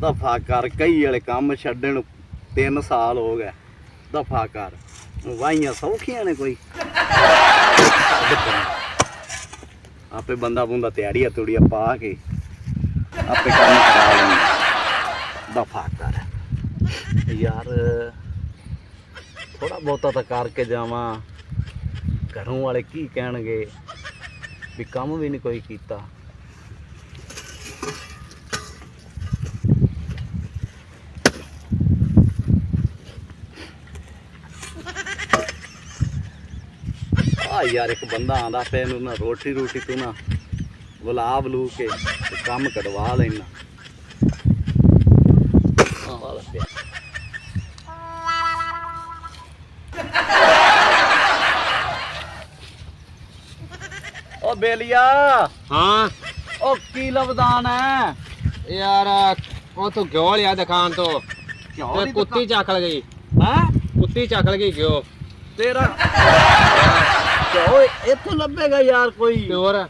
ਦਫਾ ਕਰ, ਕਈ ਵਾਲੇ ਕੰਮ ਛੱਡਣ ਨੂੰ 3 ਸਾਲ ਹੋ ਗਏ। ਦਫਾ ਕਰ। ਵਾਹੀਆਂ ਸੌਖੀਆਂ ਨੇ ਕੋਈ। ਆਪੇ ਬੰਦਾ ਬੁੰਦਾ ਤਿਆੜੀਆਂ ਤੁੜੀਆਂ ਪਾ ਕੇ ਆਪੇ ਕੰਮ ਕਰਾ ਲੈਂਦਾ। ਦਫਾ ਕਰ। ਯਾਰ ਥੋੜਾ ਬਹੁਤਾ ਤਾਂ ਕਰਕੇ ਜਾਵਾਂ। ਘਰੋਂ ਵਾਲੇ ਕੀ ਕਹਿਣਗੇ? ਵੀ ਕੰਮ ਵੀ ਨਹੀਂ ਕੋਈ ਕੀਤਾ। ਆ ਯਾਰ ਇੱਕ ਬੰਦਾ ਆਂਦਾ ਪਿਆ ਇਹਨੂੰ ਨਾ ਰੋਟੀ ਰੋਟੀ ਤੂੰ ਨਾ ਗੁਲਾਬ ਲੂ ਕੇ ਕੰਮ ਕਢਵਾ ਲੈਣਾ ਓ ਬੇਲੀਆ ਹਾਂ। ਓ ਕੀ ਲਵਦਾਨ ਹੈ ਯਾਰ ਉਹ ਤੋਂ ਗਿਓ ਲਿਆ ਦੁਕਾਨ ਤੋਂ ਨੀ ਕੁੱਤੀ ਚੱਕਲ ਗਈ ਹੈ? ਕੁੱਤੀ ਚੱਕਲ ਗਈ ਗਿਓ ਤੇਰਾ ਕਿਉਂ? ਇੱਥੋਂ ਲੱਭੇਗਾ ਯਾਰ ਕੋਈ। ਤੇ ਹੋਰ?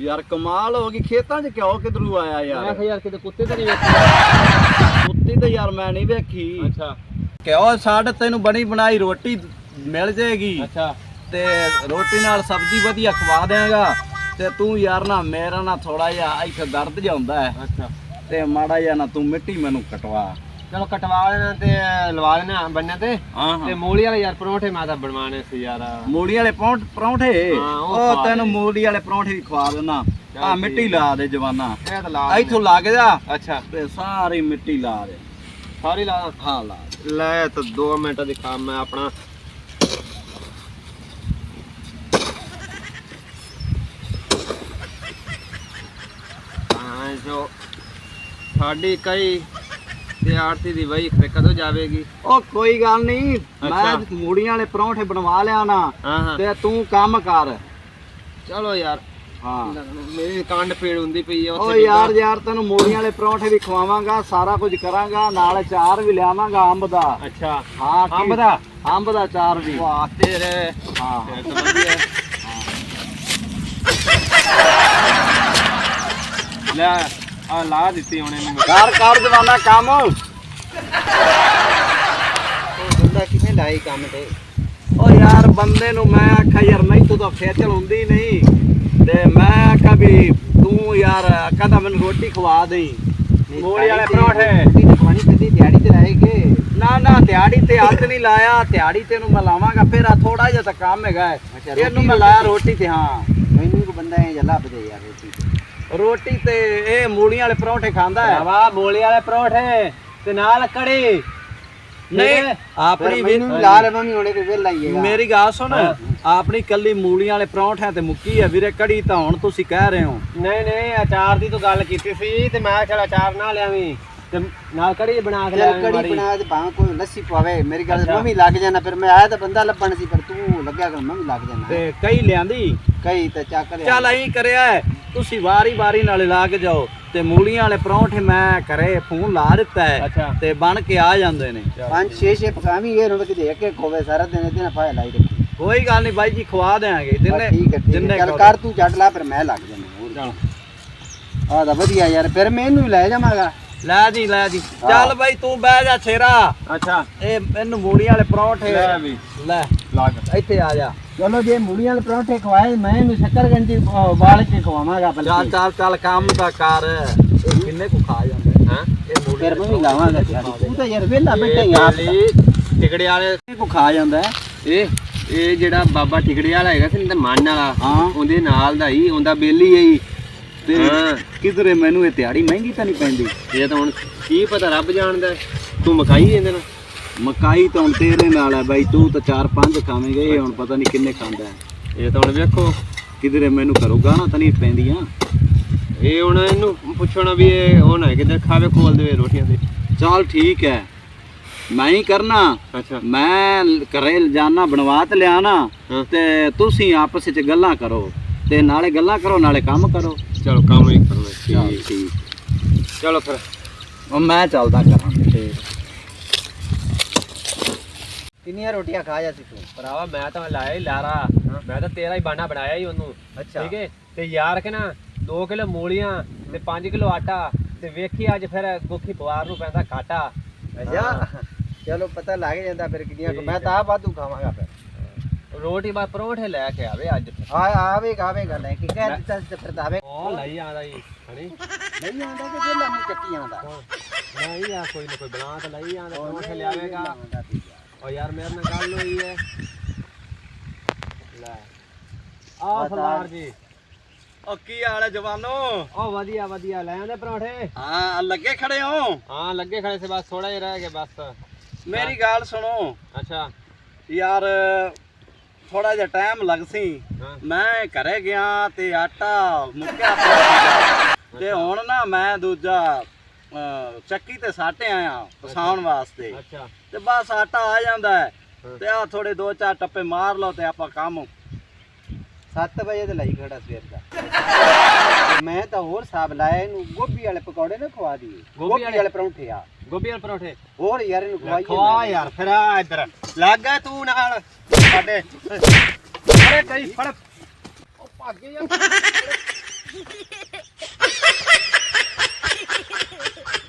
ਯਾਰ ਕਮਾਲ ਹੋ ਗਈ ਖੇਤਾਂ 'ਚ ਕਿਉਂ ਕਿਧਰੂ ਆਇਆ ਮੈਂ ਯਾਰ ਕਿਹਾ ਯਾਰ ਕਿਤੇ ਕੁੱਤੇ ਤਾਂ ਨਹੀਂ ਵੇਖੀ। ਕੁੱਤੀ ਤੇ ਯਾਰ ਮੈਂ ਨਹੀਂ ਵੇਖੀ। ਅੱਛਾ। ਕਿਉਂ? ਸਾਡੇ ਤੈਨੂੰ ਬਣੀ ਬਣਾਈ ਰੋਟੀ ਮਿਲ ਜਾਏਗੀ। ਅੱਛਾ। ਤੇ ਰੋਟੀ ਨਾਲ ਸਬਜ਼ੀ ਵਧੀਆ ਖਵਾ ਦਿਆਂਗਾ। ਤੇ ਤੂੰ ਯਾਰ ਨਾ ਮੇਰਾ ਨਾ ਥੋੜਾ ਜਿਹਾ ਇੱਥੇ ਦਰਦ ਜਿਹਾ ਹੁੰਦਾ ਹੈ। ਅੱਛਾ। ਤੇ ਮਾੜਾ ਜਿਹਾ ਨਾ ਤੂੰ ਮਿੱਟੀ ਮੈਨੂੰ ਕਟਵਾ। ਚਲੋ ਕਟਵਾ ਲੈਣਾ ਤੇ ਲਵਾ ਲੈਣਾ ਬੰਨਿਆ ਤੇ। ਹਾਂ ਤੇ ਮੂਲੀ ਵਾਲੇ ਯਾਰ ਪਰੌਂਠੇ ਮੈਂ ਤਾਂ ਬਣਵਾਣੇ ਸੀ ਯਾਰ। ਮੂਲੀ ਵਾਲੇ ਪਰੌਂਠ- ਪਰੌਂਠੇ? ਹਾਂ, ਉਹ ਤੈਨੂੰ ਦੇ। ਮੂਲੀ ਵਾਲੇ ਪਰੌਂਠੇ ਵੀ ਖਵਾ ਦੇਣਾ ਚੱਲ ਆ ਮਿੱਟੀ। ਲਾ ਦੇ ਜਵਾਨਾ। ਇਹ ਤਾਂ ਲਾ ਇੱਥੋਂ ਲੱਗ ਜਾ। ਅੱਛਾ। ਤੇ ਸਾਰੀ ਮਿੱਟੀ ਲਾ ਦੇ। ਸਾਰੀ ਲਾ ਹਾਂ ਲਾ ਦੇ। ਲੈ ਤਾਂ 2 ਮਿੰਟ ਦੀ ਕੰਮ ਮੈਂ ਆਪਣਾ। ਹਾਂ ਜੋ ਸਾਡੀ ਕਈ ਤੇ ਆਰਤੀ ਦੀ ਵਈ ਕਦੋਂ ਜਾਵੇਗੀ? ਉਹ ਕੋਈ ਗੱਲ ਨਹੀਂ ਅੱਛਾ। ਮੈਂ ਮੂੜੀਆਂ ਵਾਲੇ ਪਰੌਂਠੇ ਬਣਵਾ ਲਿਆ ਨਾ ਹਾਂ ਹਾਂ। ਤੇ ਤੂੰ ਕੰਮ ਕਰ। ਚਲੋ ਯਾਰ। ਹਾਂ। ਮੇਰੀ ਕੰਡ ਪੀੜ ਹੁੰਦੀ ਪਈ ਹੈ ਓ ਯਾਰ ਯਾਰ ਤੈਨੂੰ ਮੂੜੀਆਂ ਵਾਲੇ ਪਰੌਂਠੇ ਵੀ ਖਵਾਵਾਂਗਾ ਸਾਰਾ ਕੁਝ ਕਰਾਂਗਾ ਨਾਲ ਚਾਰ ਵੀ ਲਿਆਵਾਂਗਾ ਅੰਬ ਦਾ। ਅੱਛਾ। ਹਾਂ ਅੰਬ ਦਾ? ਅੰਬ ਦਾ ਚਾਰ ਵੀ। ਵਾਹ ਤੇਰੇ। ਹਾਂ। ਫਿਰ ਤਾਂ ਵਧੀਆ। ਲੈ। ਆ ਲਾ ਦਿੱਤੀ ਹੁਣ ਇਹਨੂੰ ਕਰ ਕਰ ਜਵਾਨਾ ਕੰਮ। ਉਹ ਬੰਦਾ ਕਿਵੇਂ ਲਾਈ ਕੰਮ ਤੇ? ਓ ਯਾਰ ਬੰਦੇ ਨੂੰ ਮੈਂ ਆਖਿਆ ਯਾਰ ਨਹੀਂ ਤੂੰ ਤਾਂ ਖੇਚਲ ਹੁੰਦੀ ਨਹੀਂ। ਤੇ ਮੈਂ ਆਖਿਆ ਵੀ ਤੂੰ ਯਾਰ ਕਹਿੰਦਾ ਮੈਨੂੰ ਰੋਟੀ ਖਵਾ ਦੇਈ। ਮੂਲੀ ਵਾਲੇ ਪਰੌਂਠੇ। ਪਾਣੀ ਕਦੀ ਦਿਹਾੜੀ ਤੇ ਲਾਏਗੇ ਨਾ ਨਾ ਦਿਹਾੜੀ ਤੇ ਹੱਥ ਨਹੀਂ ਲਾਇਆ। ਦਿਹਾੜੀ ਤੈਨੂੰ ਮੈਂ ਲਾਵਾਂਗਾ ਫਿਰ ਆ ਥੋੜਾ ਜਿਹਾ ਤਾਂ ਕੰਮ ਹੈਗਾ। ਇਹਨੂੰ ਮੈਂ ਲਾਇਆ ਰੋਟੀ ਤੇ ਹਾਂ। ਮੈਨੂੰ ਕੋ ਬੰਦਾ ਇਹ ਜਲਾ ਬਦੇ ਯਾਰ ਰੋਟੀ। ਰੋਟੀ ਤੇ ਇਹ ਮੂਲੀਆਂ ਵਾਲੇ ਪਰੌਂਠੇ ਖਾਂਦਾ ਹੈ। ਵਾਹ ਮੋਲੀ ਵਾਲੇ ਪਰੌਂਠੇ ਤੇ ਨਾਲ ਕੜੀ। ਨਹੀਂ ਆਪਣੀ ਵੀ ਲਾਲ ਮੰਮੀ ਹੋਣੇ ਤੇ ਵੇਲ ਲਾਈਏਗਾ ਮੇਰੀ ਗੱਲ ਸੁਣ ਆਪਣੀ ਕੱਲੀ ਮੂਲੀਆਂ ਵਾਲੇ ਪਰੌਂਠਿਆਂ ਤੇ ਮੁੱਕੀ ਹੈ ਵੀਰੇ ਕੜੀ ਤਾਂ ਹੁਣ ਤੁਸੀਂ ਕਹਿ ਰਹੇ ਹੋ। ਨਹੀਂ ਨਹੀਂ ਅਚਾਰ ਦੀ ਤੂੰ ਗੱਲ ਕੀਤੀ ਸੀ ਤੇ ਮੈਂ ਚਲ ਅਚਾਰ ਨਾ ਲਿਆਵੀਂ ਤੇ ਨਾਲ ਕੜੀ ਬਣਾ ਕੇ ਲਿਆਵੀਂ ਕੜੀ। ਬਣਾ ਤੇ ਭਾਵੇਂ ਕੋਈ ਲੱਸੀ ਪਵੇ ਮੇਰੀ ਗੱਲ ਅੱਛਾ। ਮੈਂ ਵੀ ਲੱਗ ਜਾਣਾ ਫਿਰ ਮੈਂ ਆਇਆ ਤਾਂ ਬੰਦਾ ਲੱਭਣ ਸੀ ਪਰ ਤੂੰ ਲੱਗਿਆ ਕਰ ਮੈਂ ਵੀ ਲੱਗ ਜਾਣਾ। ਤੇ ਕਈ ਲਿਆਂਦੀ? ਕਈ ਤਾਂ ਚੱਕ ਲਿਆ। ਚੱਲ ਐਂ ਕਰਿਆ ਹੈ, ਤੁਸੀਂ ਵਾਰੀ ਵਾਰੀ ਨਾਲ ਲਾ ਕੇ ਜਾਓ ਤੇ ਮੂਲੀਆਂ ਵਾਲੇ ਪਰੌਂਠੇ ਮੈਂ ਘਰੇ ਫੋਨ ਲਾ ਦਿੱਤਾ ਹੈ ਤੇ ਬਣ ਕੇ ਆ ਜਾਂਦੇ ਨੇ। ਪੰਜ ਛੇ ਛੇ ਪਕਾਵੀ ਇਹ ਨੂੰ ਕਿਤੇ ਇੱਕ ਇੱਕ ਹੋਵੇ ਸਾਰਾ ਦਿਨ ਇਹਦੇ ਨਾਲ ਫਾਇ ਲਾਈ ਰੱਖੀ। ਕੋਈ ਗੱਲ ਨਹੀਂ ਬਾਈ ਜੀ ਖਵਾ ਦੇਾਂਗੇ ਜਿੰਨੇ ਜਿੰਨੇ ਚੱਲ ਕਰੋ। ਤੂੰ ਛੱਡ ਲਾ ਫਿਰ ਮੈਂ ਲੱਗ ਜਾਣਾ ਹੋਰ। ਚਲ। ਆਹ ਤਾਂ ਵਧੀਆ ਯਾਰ ਫਿਰ ਮੈਂ ਇਹਨੂੰ ਲੈ ਜਾਵਾਂਗਾ। ਲੈ ਜੀ ਲੈ ਜੀ। ਚੱਲ ਬਾਈ ਤੂੰ ਬਹਿ ਜਾ ਛੇਰਾ। ਅੱਛਾ। ਇਹ ਇਹਨੂੰ ਮੂਲੀਆਂ ਵਾਲੇ ਪਰੌਂਠੇ ਲੈ ਵੀ। ਲੈ। ਲੱਗ ਇੱਥੇ ਆ ਜਾ। ਚਲੋ ਜੇ ਮੂਲੀਆਂ ਵਾਲੇ ਪਰੌਂਠੇ ਖਵਾਏ ਮੈਂ ਇਹਨੂੰ ਸ਼ੱਕਰ ਗੰਜੀ ਬਾਲ ਕੇ ਖਵਾਵਾਂਗਾ ਚੱਲ ਬਲਕਿ ਚੱਲ ਚੱਲ ਕੰਮ ਤਾਂ ਕਰ। ਇਹ ਕਿੰਨੇ ਕੁ ਖਾ ਜਾਂਦੇ? ਹਾਂ? ਇਹ ਮੂਲੀਆਂ ਫਿਰ ਮੈਂ ਵਾਲੇ ਵੀ ਲਾਵਾਂਗਾ ਪਰੌਂਠੇ ਤੂੰ ਤਾਂ ਯਾਰ ਵਿਹਲਾ ਬੈਠਾ ਹੀ ਆਪ ਇਹ ਟਿਕੜੇ ਵਾਲੇ ਕਿੰਨੇ ਕੁ ਖਾ ਜਾਂਦਾ ਹੈ? ਇਹ ਇਹ ਜਿਹੜਾ ਬਾਬਾ ਟਿਕੜੇ ਵਾਲਾ ਹੈਗਾ ਸੀ ਨਾ ਤੇ ਮੰਨ ਵਾਲਾ ਹਾਂ। ਉਹਦੇ ਨਾਲ ਦਾ ਹੀ ਉਹਦਾ ਬੇਲੀ ਹੈ ਹੀ ਤੇ ਹਾਂ। ਕਿਧਰੇ ਮੈਨੂੰ ਇਹ ਦਿਹਾੜੀ ਮਹਿੰਗੀ ਤਾਂ ਨਹੀਂ ਪੈਂਦੀ। ਇਹ ਤਾਂ ਹੁਣ ਕੀ ਪਤਾ ਰੱਬ ਜਾਣਦਾ ਤੂੰ ਮਕਾਈ ਇਹਦੇ ਨਾਲ? ਮਕਾਈ ਤਾਂ ਹੁਣ ਤੇਰੇ ਨਾਲ ਹੈ ਬਾਈ ਤੂੰ ਤਾਂ ਚਾਰ ਪੰਜ ਖਾਵੇਂਗਾ ਇਹ ਹੁਣ ਪਤਾ ਨਹੀਂ ਕਿੰਨੇ ਖਾਂਦਾ ਹੈ। ਇਹ ਤਾਂ ਹੁਣ ਵੇਖੋ। ਕਿਧਰੇ ਮੈਨੂੰ ਘਰੋਂ ਗਾਣਾ ਤਾਂ ਨਹੀਂ ਪੈਂਦੀਆਂ। ਇਹ ਹੁਣ ਇਹਨੂੰ ਪੁੱਛਣਾ ਵੀ ਇਹ ਉਹ ਨਾ ਕਿਤੇ ਖਾਵੇ ਖੋਲ ਦੇਵੇ ਰੋਟੀਆਂ ਤੇ। ਚੱਲ ਠੀਕ ਹੈ। ਮੈਂ ਹੀ ਕਰਨਾ। ਅੱਛਾ। ਮੈਂ ਘਰੇ ਜਾਣਾ ਬਣਵਾ ਤੇ ਲਿਆਣਾ। ਤੇ ਤੁਸੀਂ ਆਪਸ ਵਿੱਚ ਗੱਲਾਂ ਕਰੋ। ਤੇ ਨਾਲੇ ਗੱਲਾਂ ਕਰੋ ਨਾਲੇ ਕੰਮ ਕਰੋ। ਚਲੋ ਕੰਮ ਹੀ ਚੱਲ ਠੀਕ। ਠੀਕ ਚਲੋ ਫਿਰ। ਮੈਂ ਚੱਲਦਾ ਕਰਾਂ। ਠੀਕ। ਕਿੰਨੀਆਂ ਰੋਟੀਆਂ ਖਾ ਜਾ ਸੀ ਤੂੰ ਭਰਾਵਾ ਮੈਂ ਤਾਂ ਲਾਇਆ ਹੀ ਲਾਰਾ। ਮੈਂ ਤਾਂ ਤੇਰਾ ਹੀ ਬਾਣਾ ਬਣਾਇਆ ਹੀ ਉਹਨੂੰ। ਅੱਛਾ। ਠੀਕ ਹੈ ਤੇ ਯਾਰ ਕਿ ਨਾ 2 ਕਿਲੋ ਮੂਲੀਆਂ ਤੇ 5 ਕਿਲੋ ਆਟਾ ਤੇ ਵੇਖੀ ਅੱਜ ਫਿਰ ਗੋਖੀ ਪਵਾਰ ਨੂੰ ਪੈਂਦਾ ਘਾਟਾ। ਅੱਛਾ। ਚਲੋ ਪਤਾ ਲੱਗ ਜਾਂਦਾ ਫਿਰ ਕਿੰਨੀਆਂ ਕੁ- ਮੈਂ ਤਾਂ ਆਪ ਵਾਧੂ ਖਾਵਾਂਗਾ ਫਿਰ। ਰੋਟੀ ਬਾਅਦ ਪਰੌਂਠੇ ਲੈ ਕੇ ਆਵੇ ਅੱਜ। ਫਿਰ ਆ ਆਵੇਗਾ ਆਵੇਗਾ ਲੈ ਕੇ। ਕਹਿ ਦਿੱਤਾ ਤੇ ਫਿਰ ਆਵੇ। ਉਹ ਲਈ ਆਂਦਾ ਜੀ ਹਣੀ। ਨਹੀਂ ਆਉਂਦਾ ਤੇ ਜੇ ਲਾਮੂ ਚੱਕੀ ਆਉਂਦਾ ਨਹੀਂ ਆ ਕੋਈ ਨਾ ਕੋਈ ਬਣਾ ਤਾਂ ਲਈ ਆਂਦਾ ਪਰੌਂਠੇ ਲਿਆਵੇਗਾ। ਉਹ ਯਾਰ ਮੇਰੇ ਨਾਲ ਗੱਲ ਹੋਈ ਹੈ ਲੈ। ਆ ਸਰਦਾਰ ਜੀ। ਉਹ ਕੀ ਹਾਲ ਹੈ ਜਵਾਨੋ? ਉਹ ਵਧੀਆ ਵਧੀਆ। ਲੈ ਆਂਦੇ ਪਰੌਂਠੇ? ਹਾਂ ਲੱਗੇ ਖੜੇ ਹੋ? ਹਾਂ ਲੱਗੇ ਖੜੇ ਸੀ। ਬਸ ਥੋੜਾ ਜਿਹਾ ਰਹਿ ਗਿਆ ਬਸ। ਮੇਰੀ ਗੱਲ ਸੁਣੋ। ਅੱਛਾ। ਯਾਰ ਥੋੜਾ ਜਿਹਾ ਟਾਈਮ ਲੱਗ ਸੀ। ਮੈਂ ਘਰੇ ਗਿਆ ਤੇ ਆਟਾ ਮੁੱਕਿਆ। ਤੇ ਹੁਣ ਨਾ ਮੈਂ ਦੂਜਾ ਚੱਕੀ ਤੇ ਸਾਟੇ ਆਇਆ ਪਸਾਉਣ ਵਾਸਤੇ। ਅੱਛਾ। ਤੇ ਬਸ ਆਟਾ ਆ ਜਾਂਦਾ ਹੈ। ਤੇ ਆ ਥੋੜੇ ਦੋ ਚਾਰ ਟੱਪੇ ਮਾਰ ਲਓ ਤੇ ਆਪਾਂ ਕੰਮ 7 ਵਜੇ ਤੇ ਲਈ ਖੜਾ ਸਵੇਰ ਦਾ। ਮੈਂ ਤਾਂ ਹੋਰ ਹਿਸਾਬ ਲਾਇਆ ਇਹਨੂੰ ਗੋਭੀ ਵਾਲੇ ਪਕੌੜੇ ਨਾ ਖਵਾ ਦਈਏ। ਗੋਭੀ ਵਾਲੇ? ਪਰੌਂਠੇ ਆ। ਗੋਭੀ ਵਾਲੇ ਪਰੌਂਠੇ? ਹੋਰ ਯਾਰ ਇਹਨੂੰ ਖਵਾਈਏ ਖਵਾ ਯਾਰ ਫਿਰ ਆ ਇੱਧਰ। ਲੱਗ ਗਿਆ ਤੂੰ ਨਾਲ। ਸਾਡੇ। ਅਰੇ ਕਈ ਫੜ। ਉਹ ਭਾਗੇ ਯਾਰ।